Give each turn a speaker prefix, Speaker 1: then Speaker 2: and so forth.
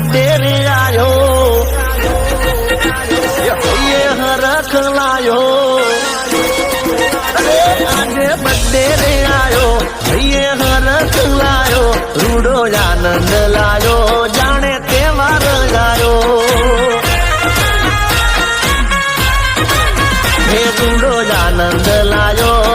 Speaker 1: મંદિરે આવ્યો કોઈએ હરખ લાયો આજે મંદિરે આવ્યો કોઈએ હરખ લાયો રૂડો આનંદ લાયો જાણે તહેવાર લાયો હે રૂડો આનંદ લાયો